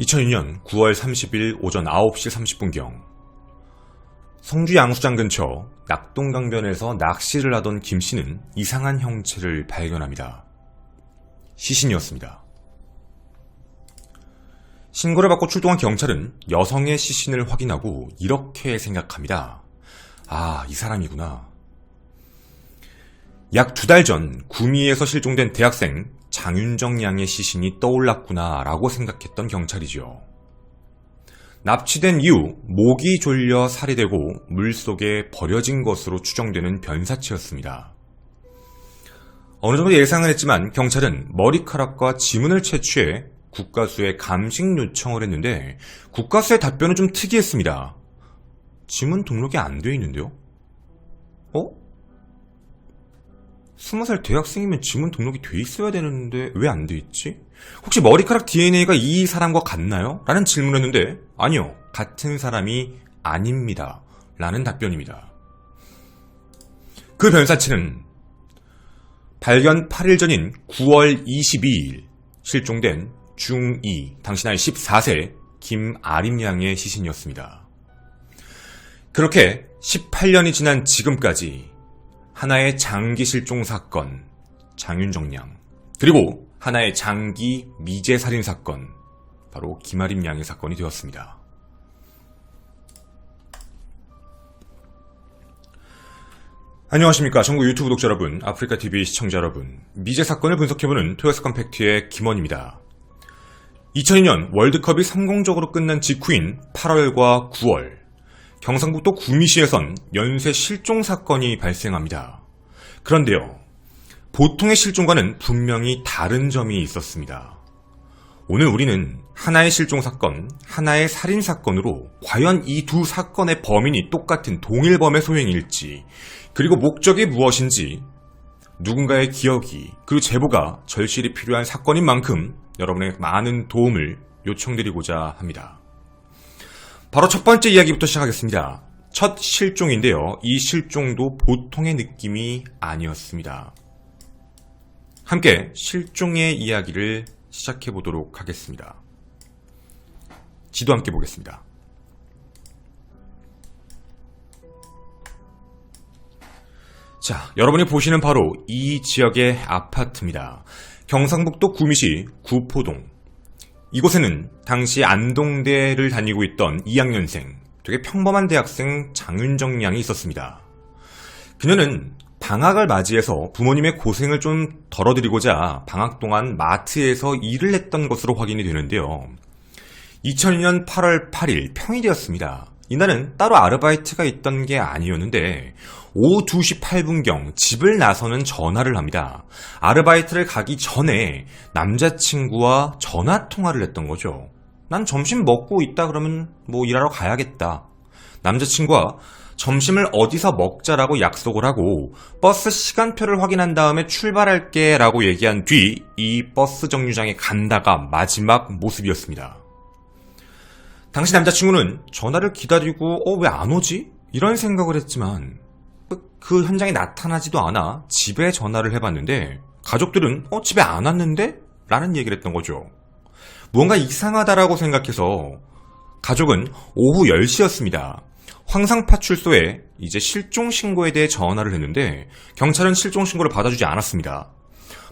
2002년 9월 30일 오전 9시 30분경 성주 양수장 근처 낙동강변에서 낚시를 하던 김 씨는 이상한 형체를 발견합니다. 시신이었습니다. 신고를 받고 출동한 경찰은 여성의 시신을 확인하고 이렇게 생각합니다. 아, 이 사람이구나. 약 두 달 전 구미에서 실종된 대학생 장윤정 양의 시신이 떠올랐구나 라고 생각했던 경찰이죠. 납치된 이후 목이 졸려 살해되고 물속에 버려진 것으로 추정되는 변사체였습니다. 어느 정도 예상을 했지만 경찰은 머리카락과 지문을 채취해 국가수에 감식 요청을 했는데 국가수의 답변은 좀 특이했습니다. 지문 등록이 안 되어 있는데요? 스무 살 대학생이면 지문 등록이 돼 있어야 되는데 왜 안 돼 있지? 혹시 머리카락 DNA가 이 사람과 같나요? 라는 질문을 했는데 아니요. 같은 사람이 아닙니다. 라는 답변입니다. 그 변사체는 발견 8일 전인 9월 22일 실종된 중2 당시 나이 14세 김아림 양의 시신이었습니다. 그렇게 18년이 지난 지금까지 하나의 장기 실종 사건 장윤정 양 그리고 하나의 장기 미제 살인 사건 바로 김아림 양의 사건이 되었습니다. 안녕하십니까 전국 유튜브 독자 여러분 아프리카TV 시청자 여러분 미제 사건을 분석해보는 토요스 컴팩트의 김원입니다. 2002년 월드컵이 성공적으로 끝난 직후인 8월과 9월 경상북도 구미시에선 연쇄 실종 사건이 발생합니다. 그런데요, 보통의 실종과는 분명히 다른 점이 있었습니다. 오늘 우리는 하나의 실종 사건, 하나의 살인 사건으로 과연 이 두 사건의 범인이 똑같은 동일범의 소행일지, 그리고 목적이 무엇인지, 누군가의 기억이, 그리고 제보가 절실히 필요한 사건인 만큼 여러분의 많은 도움을 요청드리고자 합니다. 바로 첫 번째 이야기부터 시작하겠습니다. 첫 실종인데요. 이 실종도 보통의 느낌이 아니었습니다. 함께 실종의 이야기를 시작해 보도록 하겠습니다. 지도 함께 보겠습니다. 자, 여러분이 보시는 바로 이 지역의 아파트입니다. 경상북도 구미시 구포동. 이곳에는 당시 안동대를 다니고 있던 2학년생, 되게 평범한 대학생 장윤정 양이 있었습니다. 그녀는 방학을 맞이해서 부모님의 고생을 좀 덜어드리고자 방학 동안 마트에서 일을 했던 것으로 확인이 되는데요. 2002년 8월 8일 평일이었습니다. 이날은 따로 아르바이트가 있던 게 아니었는데 오후 2시 8분경 집을 나서는 전화를 합니다. 아르바이트를 가기 전에 남자친구와 전화 통화를 했던 거죠. 난 점심 먹고 있다 그러면 뭐 일하러 가야겠다. 남자친구와 점심을 어디서 먹자라고 약속을 하고 버스 시간표를 확인한 다음에 출발할게 라고 얘기한 뒤 이 버스 정류장에 간다가 마지막 모습이었습니다. 당시 남자친구는 전화를 기다리고 어 왜 안 오지? 이런 생각을 했지만 그 현장에 나타나지도 않아 집에 전화를 해봤는데 가족들은 어 집에 안 왔는데? 라는 얘기를 했던 거죠. 무언가 이상하다라고 생각해서 가족은 오후 10시였습니다. 황상파출소에 이제 실종 신고에 대해 전화를 했는데 경찰은 실종 신고를 받아주지 않았습니다.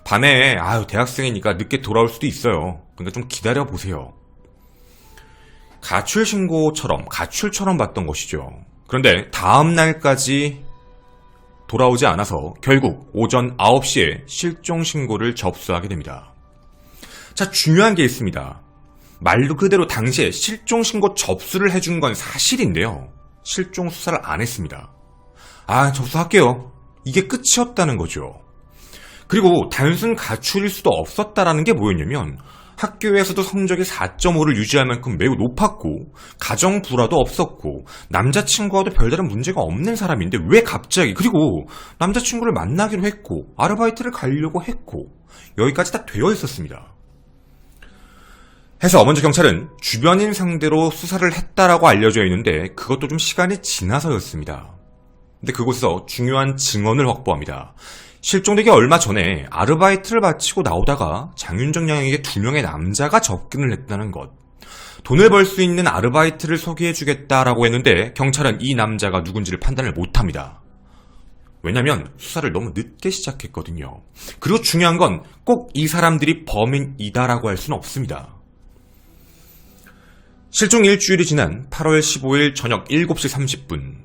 밤에 아유 대학생이니까 늦게 돌아올 수도 있어요. 그러니까 좀 기다려 보세요. 가출 신고처럼 가출처럼 봤던 것이죠. 그런데 다음 날까지 돌아오지 않아서 결국 오전 9시에 실종 신고를 접수하게 됩니다. 자, 중요한 게 있습니다. 말도 그대로 당시에 실종 신고 접수를 해준 건 사실인데요. 실종 수사를 안 했습니다. 아, 접수할게요. 이게 끝이었다는 거죠. 그리고 단순 가출일 수도 없었다라는 게 뭐였냐면 학교에서도 성적이 4.5를 유지할 만큼 매우 높았고 가정 불화도 없었고 남자친구와도 별다른 문제가 없는 사람인데 왜 갑자기 그리고 남자친구를 만나기로 했고 아르바이트를 가려고 했고 여기까지 다 되어 있었습니다. 해서 먼저 경찰은 주변인 상대로 수사를 했다라고 알려져 있는데 그것도 좀 시간이 지나서였습니다. 근데 그곳에서 중요한 증언을 확보합니다. 실종되기 얼마 전에 아르바이트를 마치고 나오다가 장윤정 양에게 두 명의 남자가 접근을 했다는 것. 돈을 벌 수 있는 아르바이트를 소개해주겠다라고 했는데 경찰은 이 남자가 누군지를 판단을 못합니다. 왜냐면 수사를 너무 늦게 시작했거든요. 그리고 중요한 건 꼭 이 사람들이 범인이다라고 할 수는 없습니다. 실종 일주일이 지난 8월 15일 저녁 7시 30분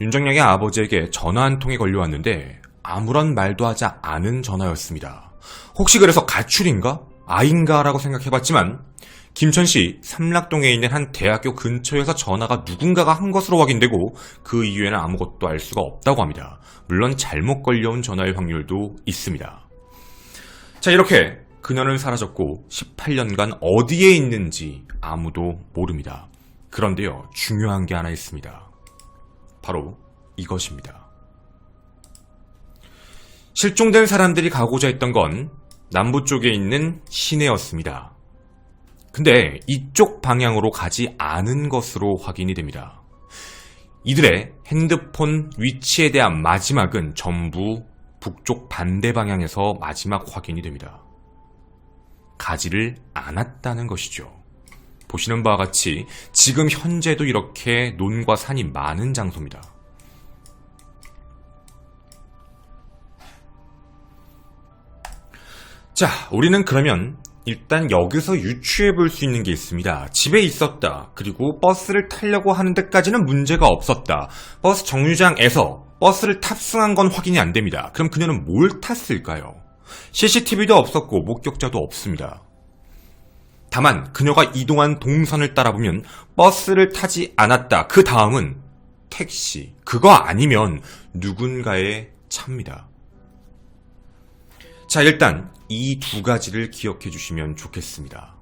윤정양의 아버지에게 전화 한 통이 걸려왔는데 아무런 말도 하지 않은 전화였습니다. 혹시 그래서 가출인가? 아인가? 라고 생각해봤지만 김천시 삼락동에 있는 한 대학교 근처에서 전화가 누군가가 한 것으로 확인되고 그 이후에는 아무것도 알 수가 없다고 합니다. 물론 잘못 걸려온 전화의 확률도 있습니다. 자 이렇게 그녀는 사라졌고 18년간 어디에 있는지 아무도 모릅니다. 그런데요 중요한 게 하나 있습니다. 바로 이것입니다. 실종된 사람들이 가고자 했던 건 남부 쪽에 있는 시내였습니다. 근데 이쪽 방향으로 가지 않은 것으로 확인이 됩니다. 이들의 핸드폰 위치에 대한 마지막은 전부 북쪽 반대 방향에서 마지막 확인이 됩니다. 가지를 않았다는 것이죠. 보시는 바와 같이 지금 현재도 이렇게 논과 산이 많은 장소입니다. 자, 우리는 그러면 일단 여기서 유추해 볼 수 있는 게 있습니다. 집에 있었다. 그리고 버스를 타려고 하는 데까지는 문제가 없었다. 버스 정류장에서 버스를 탑승한 건 확인이 안 됩니다. 그럼 그녀는 뭘 탔을까요? CCTV도 없었고 목격자도 없습니다. 다만 그녀가 이동한 동선을 따라보면 버스를 타지 않았다. 그 다음은 택시. 그거 아니면 누군가의 차입니다. 자, 일단 이 두 가지를 기억해 주시면 좋겠습니다.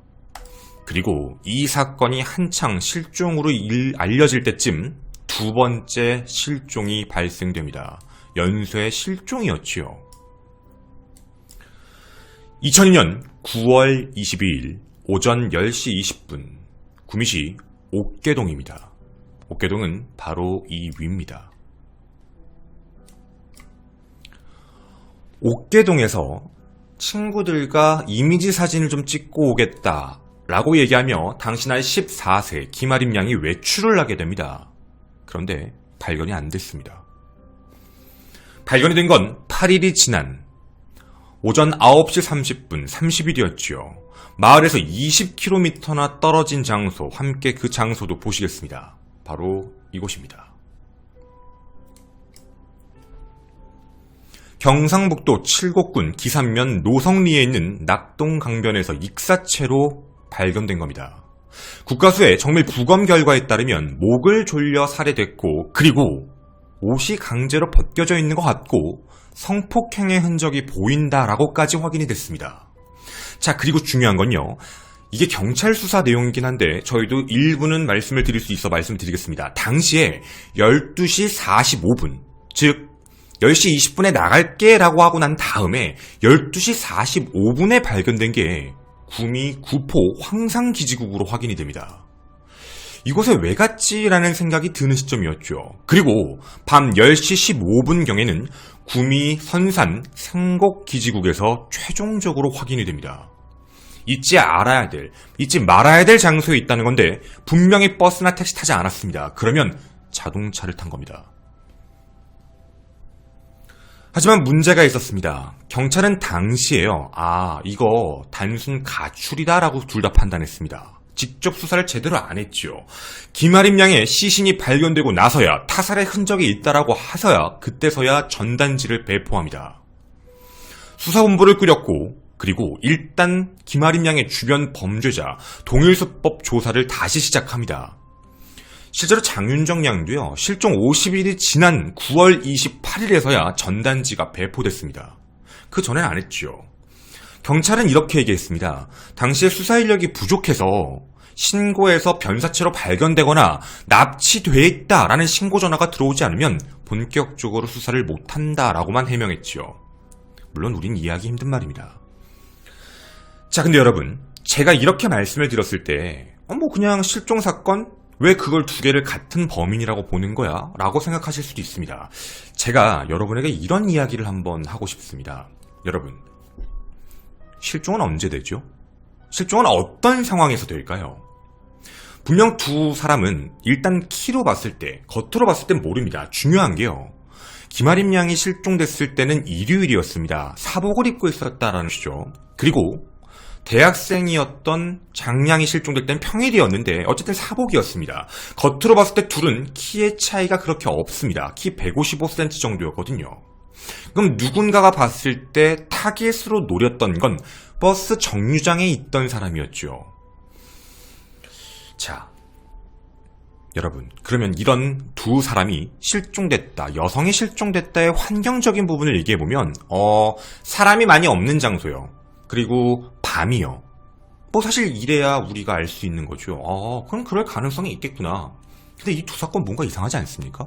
그리고 이 사건이 한창 실종으로 일- 알려질 때쯤 두 번째 실종이 발생됩니다. 연쇄 실종이었지요. 2002년 9월 22일 오전 10시 20분 구미시 옥계동입니다. 옥계동은 바로 이 위입니다. 옥계동에서 친구들과 이미지 사진을 좀 찍고 오겠다 라고 얘기하며 나이 14세 김아림 양이 외출을 하게 됩니다. 그런데 발견이 안 됐습니다. 발견이 된 건 8일이 지난 오전 9시 30분 30일이었지요. 마을에서 20km나 떨어진 장소, 함께 그 장소도 보시겠습니다. 바로 이곳입니다. 경상북도 칠곡군 기산면 노성리에 있는 낙동 강변에서 익사체로 발견된 겁니다. 국가수의 정밀 부검 결과에 따르면 목을 졸려 살해됐고 그리고 옷이 강제로 벗겨져 있는 것 같고 성폭행의 흔적이 보인다라고까지 확인이 됐습니다. 자, 그리고 중요한 건요. 이게 경찰 수사 내용이긴 한데 저희도 일부는 말씀을 드릴 수 있어 말씀을 드리겠습니다. 당시에 12시 45분, 즉 10시 20분에 나갈게 라고 하고 난 다음에 12시 45분에 발견된 게 구미 구포 황상기지국으로 확인이 됩니다. 이곳에 왜 갔지라는 생각이 드는 시점이었죠. 그리고 밤 10시 15분경에는 구미 선산 생곡기지국에서 최종적으로 확인이 됩니다. 잊지 알아야 될, 잊지 말아야 될 장소에 있다는 건데 분명히 버스나 택시 타지 않았습니다. 그러면 자동차를 탄 겁니다. 하지만 문제가 있었습니다. 경찰은 당시에요. 아, 이거 단순 가출이다라고 둘 다 판단했습니다. 직접 수사를 제대로 안 했지요. 김아림 양의 시신이 발견되고 나서야 타살의 흔적이 있다라고 하서야 그때서야 전단지를 배포합니다. 수사본부를 꾸렸고 그리고 일단 김아림 양의 주변 범죄자 동일수법 조사를 다시 시작합니다. 실제로 장윤정 양도요, 실종 50일이 지난 9월 28일에서야 전단지가 배포됐습니다. 그 전엔 안 했지요. 경찰은 이렇게 얘기했습니다. 당시에 수사 인력이 부족해서 신고에서 변사체로 발견되거나 납치돼 있다라는 신고 전화가 들어오지 않으면 본격적으로 수사를 못한다라고만 해명했지요. 물론 우린 이해하기 힘든 말입니다. 자, 근데 여러분, 제가 이렇게 말씀을 드렸을 때, 어, 뭐 그냥 실종 사건? 왜 그걸 두 개를 같은 범인이라고 보는 거야? 라고 생각하실 수도 있습니다. 제가 여러분에게 이런 이야기를 한번 하고 싶습니다. 여러분, 실종은 언제 되죠? 실종은 어떤 상황에서 될까요? 분명 두 사람은 일단 키로 봤을 때, 겉으로 봤을 땐 모릅니다. 중요한 게요. 김아림 양이 실종됐을 때는 일요일이었습니다. 사복을 입고 있었다라는 것이죠. 그리고 대학생이었던 장량이 실종될 땐 평일이었는데 어쨌든 사복이었습니다. 겉으로 봤을 때 둘은 키의 차이가 그렇게 없습니다. 키 155cm 정도였거든요. 그럼 누군가가 봤을 때 타겟으로 노렸던 건 버스 정류장에 있던 사람이었죠. 자, 여러분, 그러면 이런 두 사람이 실종됐다, 여성이 실종됐다의 환경적인 부분을 얘기해보면, 어, 사람이 많이 없는 장소요. 그리고 밤이요. 뭐 사실 이래야 우리가 알 수 있는 거죠. 어, 그럼 그럴 가능성이 있겠구나. 근데 이 두 사건 뭔가 이상하지 않습니까?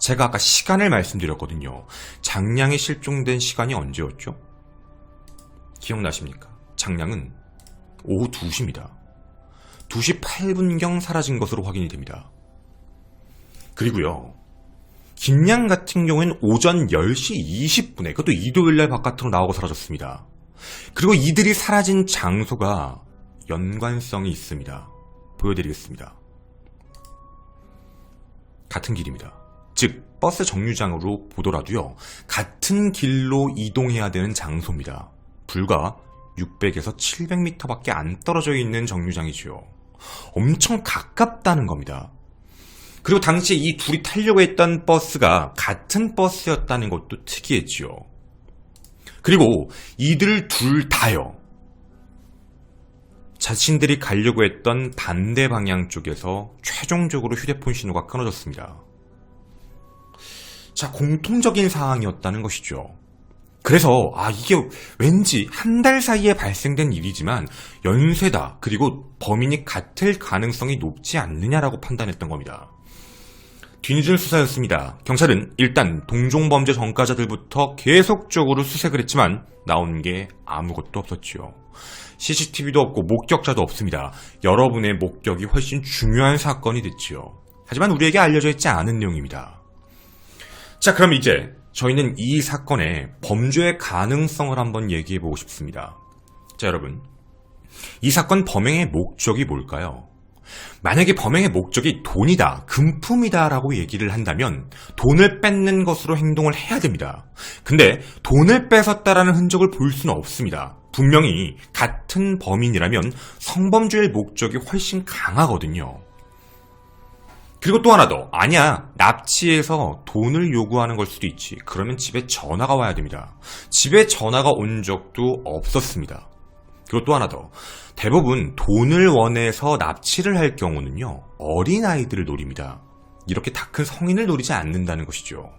제가 아까 시간을 말씀드렸거든요. 장량이 실종된 시간이 언제였죠? 기억나십니까? 장량은 오후 2시입니다. 2시 8분경 사라진 것으로 확인이 됩니다. 그리고요. 김양 같은 경우에는 오전 10시 20분에 그것도 일요일날 바깥으로 나오고 사라졌습니다. 그리고 이들이 사라진 장소가 연관성이 있습니다. 보여드리겠습니다. 같은 길입니다. 즉 버스 정류장으로 보더라도요. 같은 길로 이동해야 되는 장소입니다. 불과 600에서 700m밖에 안 떨어져 있는 정류장이지요. 엄청 가깝다는 겁니다. 그리고 당시 이 둘이 타려고 했던 버스가 같은 버스였다는 것도 특이했지요. 그리고 이들 둘 다요. 자신들이 가려고 했던 반대 방향 쪽에서 최종적으로 휴대폰 신호가 끊어졌습니다. 자, 공통적인 상황이었다는 것이죠. 그래서 아 이게 왠지 한 달 사이에 발생된 일이지만 연쇄다 그리고 범인이 같을 가능성이 높지 않느냐라고 판단했던 겁니다. 뒤늦은 수사였습니다. 경찰은 일단 동종범죄 전과자들부터 계속적으로 수색을 했지만 나온 게 아무것도 없었지요. CCTV도 없고 목격자도 없습니다. 여러분의 목격이 훨씬 중요한 사건이 됐지요. 하지만 우리에게 알려져 있지 않은 내용입니다. 자, 그럼 이제 저희는 이 사건의 범죄의 가능성을 한번 얘기해 보고 싶습니다. 자, 여러분. 이 사건 범행의 목적이 뭘까요? 만약에 범행의 목적이 돈이다, 금품이다 라고 얘기를 한다면 돈을 뺏는 것으로 행동을 해야 됩니다. 근데 돈을 뺏었다라는 흔적을 볼 수는 없습니다. 분명히 같은 범인이라면 성범죄의 목적이 훨씬 강하거든요. 그리고 또 하나 더. 아니야. 납치해서 돈을 요구하는 걸 수도 있지. 그러면 집에 전화가 와야 됩니다. 집에 전화가 온 적도 없었습니다. 그리고 또 하나 더. 대부분 돈을 원해서 납치를 할 경우는요. 어린아이들을 노립니다. 이렇게 다 큰 성인을 노리지 않는다는 것이죠.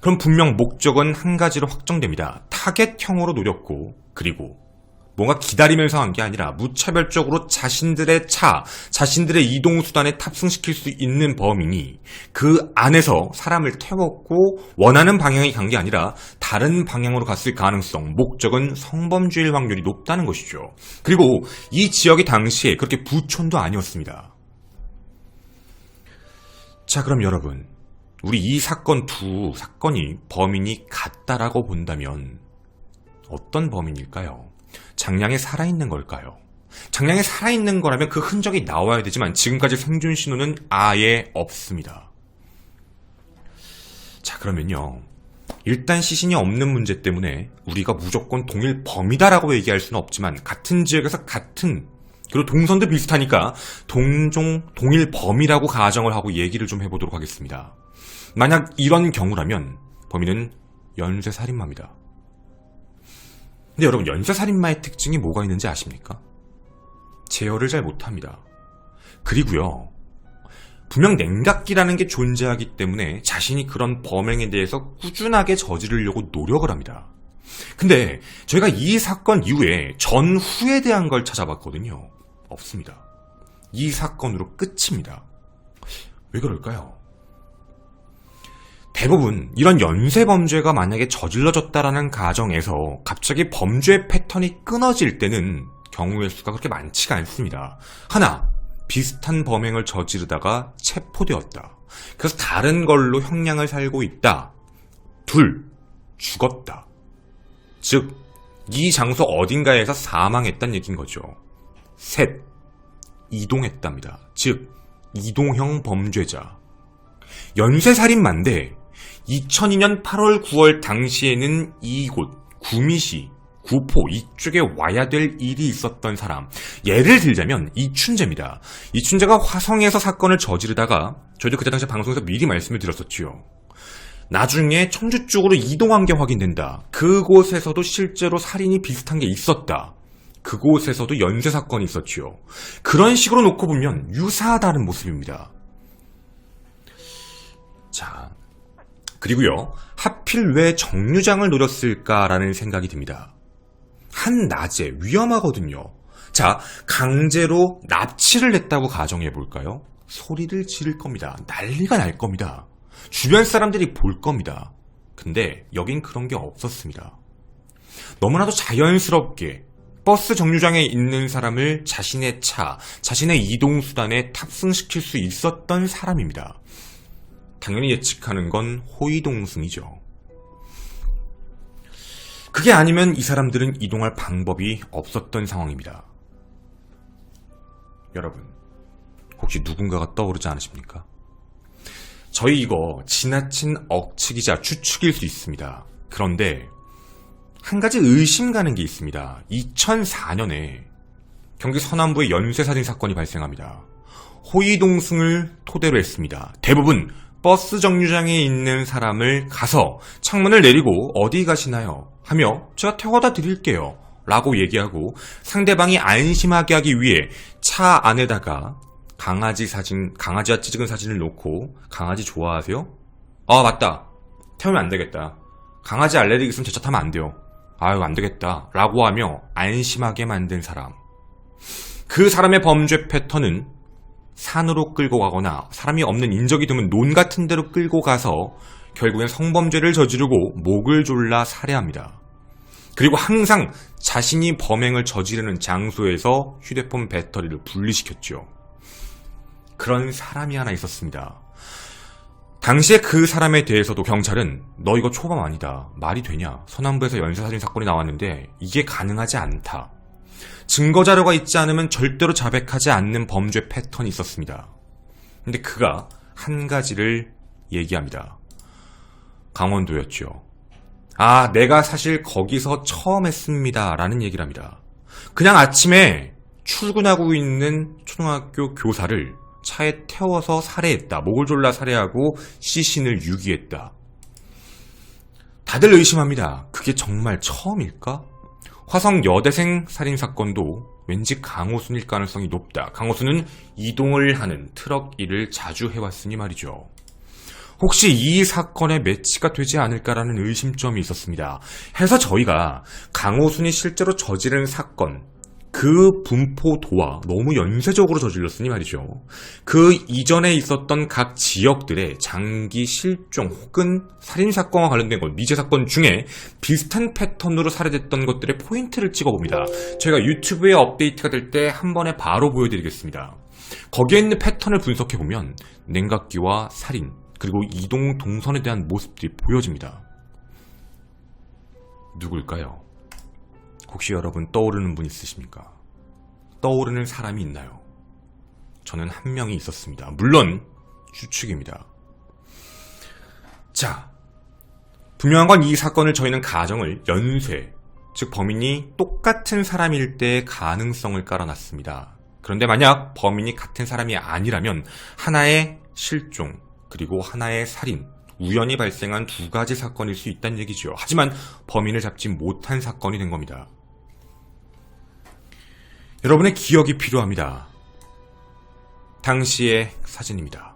그럼 분명 목적은 한 가지로 확정됩니다. 타겟형으로 노렸고, 그리고 뭔가 기다리면서 한 게 아니라 무차별적으로 자신들의 차, 자신들의 이동 수단에 탑승시킬 수 있는 범인이 그 안에서 사람을 태웠고 원하는 방향이 간게 아니라 다른 방향으로 갔을 가능성, 목적은 성범죄일 확률이 높다는 것이죠. 그리고 이 지역이 당시에 그렇게 부촌도 아니었습니다. 자, 그럼 여러분. 우리 이 사건 두 사건이 범인이 같다라고 본다면 어떤 범인일까요? 장량에 살아있는 걸까요? 장량에 살아있는 거라면 그 흔적이 나와야 되지만 지금까지 생존 신호는 아예 없습니다. 자, 그러면요. 일단 시신이 없는 문제 때문에 우리가 무조건 동일 범이다라고 얘기할 수는 없지만 같은 지역에서 같은 그리고 동선도 비슷하니까 동종 동일 범이라고 가정을 하고 얘기를 좀 해보도록 하겠습니다. 만약 이런 경우라면 범인은 연쇄 살인마입니다. 근데 여러분 연쇄살인마의 특징이 뭐가 있는지 아십니까? 제어를 잘 못합니다. 그리고요. 분명 냉각기라는 게 존재하기 때문에 자신이 그런 범행에 대해서 꾸준하게 저지르려고 노력을 합니다. 근데 저희가 이 사건 이후에 전후에 대한 걸 찾아봤거든요. 없습니다. 이 사건으로 끝입니다. 왜 그럴까요? 대부분 이런 연쇄 범죄가 만약에 저질러졌다라는 가정에서 갑자기 범죄 패턴이 끊어질 때는 경우의 수가 그렇게 많지가 않습니다. 하나, 비슷한 범행을 저지르다가 체포되었다. 그래서 다른 걸로 형량을 살고 있다. 둘, 죽었다. 즉, 이 장소 어딘가에서 사망했단 얘기인 거죠. 셋, 이동했답니다. 즉, 이동형 범죄자. 연쇄살인마인데 2002년 8월 9월 당시에는 이곳 구미시 구포 이쪽에 와야 될 일이 있었던 사람 예를 들자면 이춘재입니다. 이춘재가 화성에서 사건을 저지르다가 저희도 그때 당시 방송에서 미리 말씀을 드렸었지요. 나중에 청주 쪽으로 이동한 게 확인된다. 그곳에서도 실제로 살인이 비슷한 게 있었다. 그곳에서도 연쇄 사건이 있었지요. 그런 식으로 놓고 보면 유사하다는 모습입니다. 자, 그리고요, 하필 왜 정류장을 노렸을까라는 생각이 듭니다. 한 낮에 위험하거든요. 자, 강제로 납치를 했다고 가정해 볼까요? 소리를 지를 겁니다. 난리가 날 겁니다. 주변 사람들이 볼 겁니다. 근데 여긴 그런 게 없었습니다. 너무나도 자연스럽게 버스 정류장에 있는 사람을 자신의 차, 자신의 이동수단에 탑승시킬 수 있었던 사람입니다. 당연히 예측하는 건 호위동승이죠. 그게 아니면 이 사람들은 이동할 방법이 없었던 상황입니다. 여러분, 혹시 누군가가 떠오르지 않으십니까? 저희 이거 지나친 억측이자 추측일 수 있습니다. 그런데 한 가지 의심 가는 게 있습니다. 2004년에 경기 서남부의 연쇄살인 사건이 발생합니다. 호위동승을 토대로 했습니다. 대부분 버스 정류장에 있는 사람을 가서 창문을 내리고 어디 가시나요? 하며 제가 태워다 드릴게요. 라고 얘기하고 상대방이 안심하게 하기 위해 차 안에다가 강아지 사진, 강아지와 찍은 사진을 놓고 강아지 좋아하세요? 아, 맞다. 태우면 안 되겠다. 강아지 알레르기 있으면 제차 타면 안 돼요. 아유, 안 되겠다. 라고 하며 안심하게 만든 사람. 그 사람의 범죄 패턴은 산으로 끌고 가거나 사람이 없는 인적이 드문 논 같은 데로 끌고 가서 결국엔 성범죄를 저지르고 목을 졸라 살해합니다. 그리고 항상 자신이 범행을 저지르는 장소에서 휴대폰 배터리를 분리시켰죠. 그런 사람이 하나 있었습니다. 당시에 그 사람에 대해서도 경찰은 너 이거 초범 아니다. 말이 되냐. 서남부에서 연쇄살인 사건이 나왔는데 이게 가능하지 않다. 증거 자료가 있지 않으면 절대로 자백하지 않는 범죄 패턴이 있었습니다. 근데 그가 한 가지를 얘기합니다. 강원도였죠. 아, 내가 사실 거기서 처음 했습니다. 라는 얘기를 합니다. 그냥 아침에 출근하고 있는 초등학교 교사를 차에 태워서 살해했다. 목을 졸라 살해하고 시신을 유기했다. 다들 의심합니다. 그게 정말 처음일까? 화성 여대생 살인 사건도 왠지 강호순일 가능성이 높다. 강호순은 이동을 하는 트럭 일을 자주 해왔으니 말이죠. 혹시 이 사건에 매치가 되지 않을까라는 의심점이 있었습니다. 해서 저희가 강호순이 실제로 저지른 사건, 그 분포도와 너무 연쇄적으로 저질렀으니 말이죠. 그 이전에 있었던 각 지역들의 장기 실종 혹은 살인사건과 관련된 것, 미제 사건 중에 비슷한 패턴으로 살해됐던 것들의 포인트를 찍어봅니다. 저희가 유튜브에 업데이트가 될 때 한 번에 바로 보여드리겠습니다. 거기에 있는 패턴을 분석해보면 냉각기와 살인, 그리고 이동 동선에 대한 모습들이 보여집니다. 누굴까요? 혹시 여러분 떠오르는 분 있으십니까? 떠오르는 사람이 있나요? 저는 한 명이 있었습니다. 물론 추측입니다. 자, 분명한 건 이 사건을 저희는 가정을 연쇄, 즉 범인이 똑같은 사람일 때의 가능성을 깔아놨습니다. 그런데 만약 범인이 같은 사람이 아니라면 하나의 실종, 그리고 하나의 살인, 우연히 발생한 두 가지 사건일 수 있다는 얘기죠. 하지만 범인을 잡지 못한 사건이 된 겁니다. 여러분의 기억이 필요합니다. 당시의 사진입니다.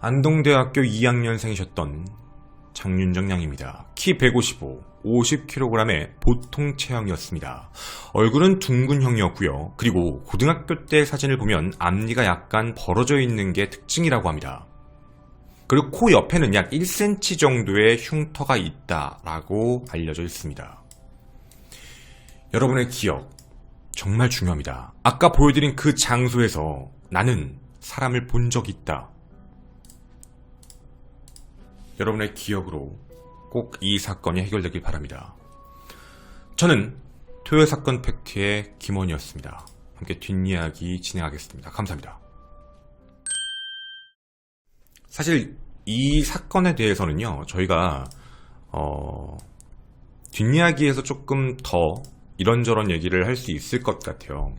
안동대학교 2학년생이셨던 장윤정 양입니다. 키 155, 50kg의 보통 체형이었습니다. 얼굴은 둥근형이었고요. 그리고 고등학교 때 사진을 보면 앞니가 약간 벌어져 있는 게 특징이라고 합니다. 그리고 코 옆에는 약 1cm 정도의 흉터가 있다라고 알려져 있습니다. 여러분의 기억 정말 중요합니다. 아까 보여드린 그 장소에서 나는 사람을 본적 있다. 여러분의 기억으로 꼭 이 사건이 해결되길 바랍니다. 저는 토요일 사건 팩트의 김원이었습니다. 함께 뒷이야기 진행하겠습니다. 감사합니다. 사실 이 사건에 대해서는요, 저희가 어, 뒷이야기에서 조금 더 이런저런 얘기를 할 수 있을 것 같아요.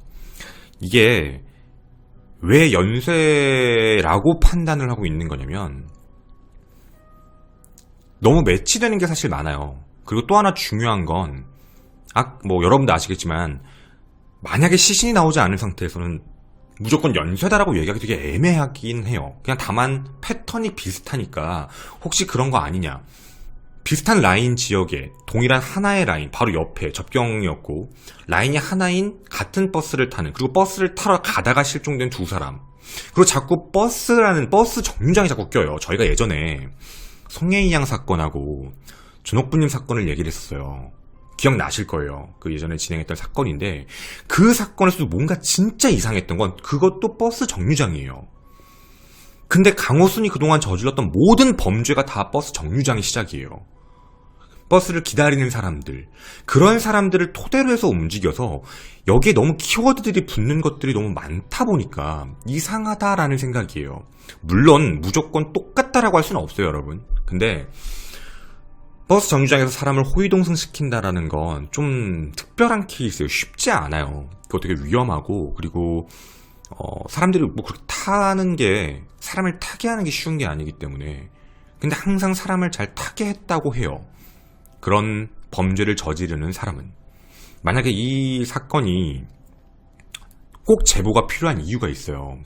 이게 왜 연쇄라고 판단을 하고 있는 거냐면 너무 매치되는 게 사실 많아요. 그리고 또 하나 중요한 건, 아, 뭐, 여러분도 아시겠지만, 만약에 시신이 나오지 않은 상태에서는 무조건 연쇄다라고 얘기하기 되게 애매하긴 해요. 그냥 다만 패턴이 비슷하니까 혹시 그런 거 아니냐. 비슷한 라인 지역에 동일한 하나의 라인 바로 옆에 접경이었고 라인이 하나인 같은 버스를 타는 그리고 버스를 타러 가다가 실종된 두 사람 그리고 자꾸 버스라는 버스 정류장이 자꾸 껴요. 저희가 예전에 송혜이 양 사건하고 준옥부님 사건을 얘기를 했었어요. 기억나실 거예요. 그 예전에 진행했던 사건인데 그 사건에서도 뭔가 진짜 이상했던 건 그것도 버스 정류장이에요. 근데 강호순이 그동안 저질렀던 모든 범죄가 다 버스 정류장이 시작이에요. 버스를 기다리는 사람들, 그런 사람들을 토대로 해서 움직여서 여기에 너무 키워드들이 붙는 것들이 너무 많다 보니까 이상하다라는 생각이에요. 물론 무조건 똑같다라고 할 수는 없어요, 여러분. 근데 버스 정류장에서 사람을 호위동성 시킨다라는 건 좀 특별한 케이스예요. 쉽지 않아요. 그거 되게 위험하고 그리고 어, 사람들이 뭐 그렇게 타는 게 사람을 타게 하는 게 쉬운 게 아니기 때문에 근데 항상 사람을 잘 타게 했다고 해요. 그런 범죄를 저지르는 사람은 만약에 이 사건이 꼭 제보가 필요한 이유가 있어요.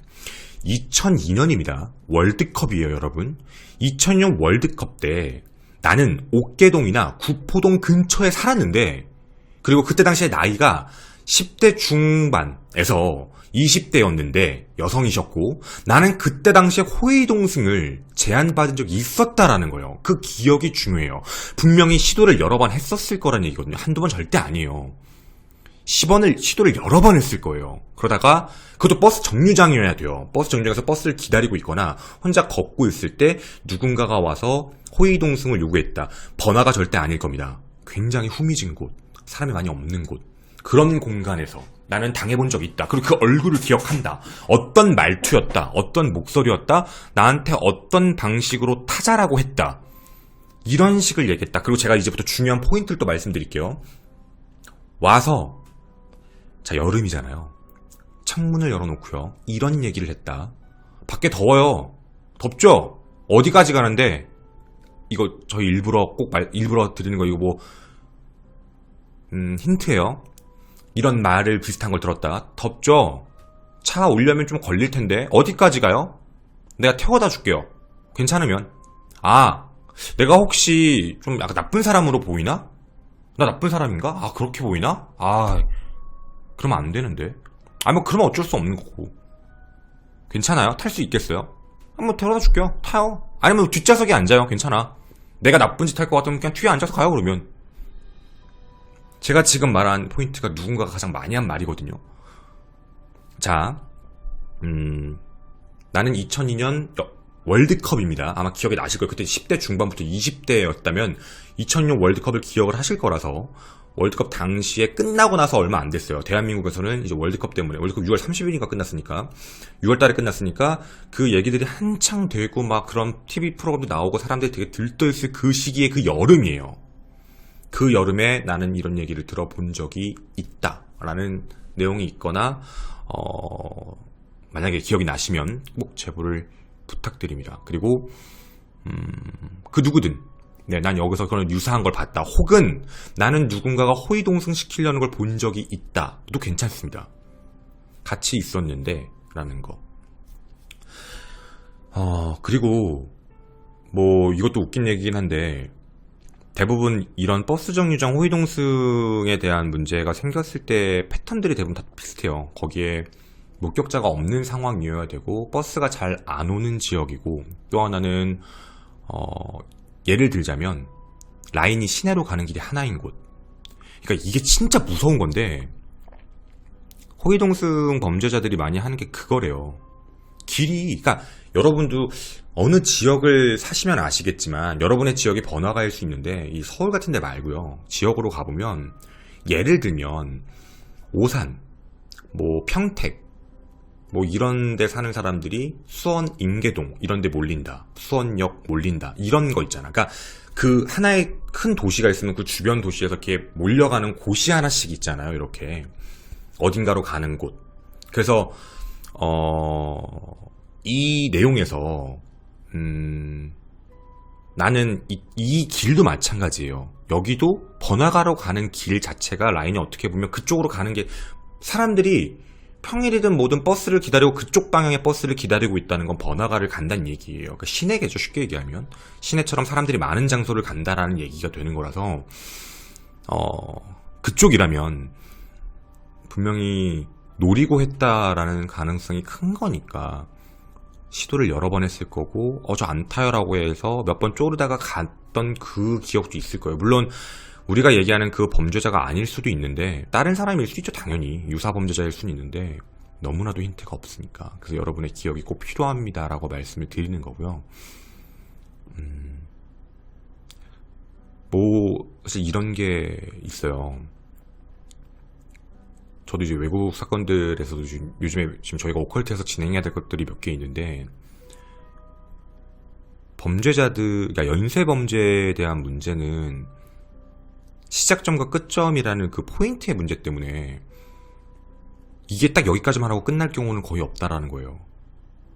2002년입니다. 월드컵이에요, 여러분. 2002년 월드컵 때 나는 옥계동이나 구포동 근처에 살았는데 그리고 그때 당시에 나이가 10대 중반에서 20대였는데 여성이셨고 나는 그때 당시에 호위동승을 제안받은 적이 있었다라는 거예요. 그 기억이 중요해요. 분명히 시도를 여러 번 했었을 거란 얘기거든요. 한두 번 절대 아니에요. 10원을 시도를 여러 번 했을 거예요. 그러다가 그것도 버스 정류장이어야 돼요. 버스 정류장에서 버스를 기다리고 있거나 혼자 걷고 있을 때 누군가가 와서 호위동승을 요구했다. 번화가 절대 아닐 겁니다. 굉장히 후미진 곳, 사람이 많이 없는 곳. 그런 공간에서 나는 당해본 적이 있다. 그리고 그 얼굴을 기억한다. 어떤 말투였다. 어떤 목소리였다. 나한테 어떤 방식으로 타자라고 했다. 이런 식을 얘기했다. 그리고 제가 이제부터 중요한 포인트를 또 말씀드릴게요. 와서 자 여름이잖아요. 창문을 열어놓고요. 이런 얘기를 했다. 밖에 더워요. 덥죠? 어디까지 가는데 이거 저희 일부러 꼭 말, 일부러 드리는 거 이거 뭐 음, 힌트예요. 이런 말을 비슷한 걸 들었다. 덥죠? 차 오려면 좀 걸릴 텐데 어디까지 가요? 내가 태워다 줄게요. 괜찮으면. 아, 내가 혹시 좀 약간 나쁜 사람으로 보이나? 나 나쁜 사람인가? 아, 그렇게 보이나? 아, 그러면 안 되는데. 아, 뭐 그러면 어쩔 수 없는 거고. 괜찮아요? 탈 수 있겠어요? 한번 태워다 줄게요. 타요. 아니면 뒷좌석에 앉아요. 괜찮아. 내가 나쁜 짓 할 것 같으면 그냥 뒤에 앉아서 가요, 그러면. 제가 지금 말한 포인트가 누군가가 가장 많이 한 말이거든요. 자, 음, 나는 2002년 월드컵입니다. 아마 기억이 나실 거예요. 그때 10대 중반부터 20대였다면 2006년 월드컵을 기억을 하실 거라서 월드컵 당시에 끝나고 나서 얼마 안 됐어요. 대한민국에서는 이제 월드컵 때문에 월드컵 6월 30일인가 끝났으니까 6월 달에 끝났으니까 그 얘기들이 한창 되고 막 그런 TV 프로그램도 나오고 사람들이 되게 들떠있을 그 시기에 그 여름이에요. 그 여름에 나는 이런 얘기를 들어본 적이 있다라는 내용이 있거나 어, 만약에 기억이 나시면 꼭 제보를 부탁드립니다. 그리고 음, 그 누구든 네, 난 여기서 그런 유사한 걸 봤다. 혹은 나는 누군가가 호위동승 시키려는 걸 본 적이 있다.도 괜찮습니다. 같이 있었는데 라는 거. 어, 그리고 뭐 이것도 웃긴 얘기긴 한데 대부분 이런 버스 정류장 호위동승에 대한 문제가 생겼을 때 패턴들이 대부분 다 비슷해요. 거기에 목격자가 없는 상황이어야 되고 버스가 잘 안 오는 지역이고 또 하나는 어, 예를 들자면 라인이 시내로 가는 길이 하나인 곳. 그러니까 이게 진짜 무서운 건데 호위동승 범죄자들이 많이 하는 게 그거래요. 길이 그러니까 여러분도 어느 지역을 사시면 아시겠지만 여러분의 지역이 번화가일 수 있는데 이 서울 같은 데 말고요. 지역으로 가보면 예를 들면 오산, 뭐 평택, 뭐 이런 데 사는 사람들이 수원 인계동 이런 데 몰린다. 수원역 몰린다. 이런 거 있잖아. 그러니까 그 하나의 큰 도시가 있으면 그 주변 도시에서 이렇게 몰려가는 곳이 하나씩 있잖아요. 이렇게 어딘가로 가는 곳. 그래서 어, 이 내용에서 음, 나는 이, 이 길도 마찬가지예요. 여기도 번화가로 가는 길 자체가 라인이 어떻게 보면 그쪽으로 가는 게 사람들이 평일이든 뭐든 버스를 기다리고 그쪽 방향의 버스를 기다리고 있다는 건 번화가를 간다는 얘기예요. 그러니까 시내겠죠, 쉽게 얘기하면. 시내처럼 사람들이 많은 장소를 간다라는 얘기가 되는 거라서, 어, 그쪽이라면 분명히 노리고 했다라는 가능성이 큰 거니까 시도를 여러 번 했을 거고, 어, 저 안 타요라고 해서 몇 번 쪼르다가 갔던 그 기억도 있을 거예요. 물론, 우리가 얘기하는 그 범죄자가 아닐 수도 있는데 다른 사람일 수 있죠 당연히 유사 범죄자일 수는 있는데 너무나도 힌트가 없으니까 그래서 여러분의 기억이 꼭 필요합니다라고 말씀을 드리는 거고요. 음, 뭐 사실 이런 게 있어요. 저도 이제 외국 사건들에서도 지금 요즘에 지금 저희가 오컬트에서 진행해야 될 것들이 몇 개 있는데 범죄자들, 그러니까 연쇄 범죄에 대한 문제는 시작점과 끝점이라는 그 포인트의 문제 때문에 이게 딱 여기까지만 하고 끝날 경우는 거의 없다라는 거예요.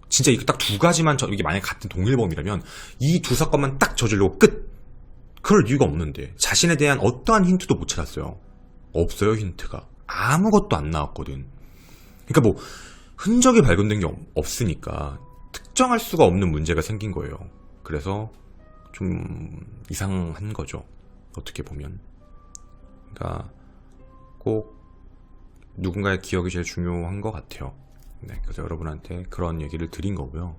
진짜 이게 딱두 가지만 저, 이게 만약 같은 동일범이라면 이 두 사건만 딱 저지르고 끝! 그럴 이유가 없는데 자신에 대한 어떠한 힌트도 못 찾았어요. 없어요 힌트가. 아무것도 안 나왔거든. 그러니까 뭐 흔적이 발견된 게 없- 없으니까 특정할 수가 없는 문제가 생긴 거예요. 그래서 좀 이상한 거죠. 어떻게 보면. 그러니까 꼭 누군가의 기억이 제일 중요한 것 같아요. 네, 그래서 여러분한테 그런 얘기를 드린 거고요.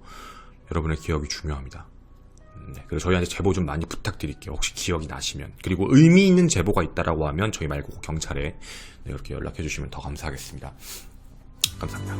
여러분의 기억이 중요합니다. 네, 그래서 저희한테 제보 좀 많이 부탁드릴게요. 혹시 기억이 나시면. 그리고 의미 있는 제보가 있다라고 하면 저희 말고 경찰에 네, 이렇게 연락해 주시면 더 감사하겠습니다. 감사합니다.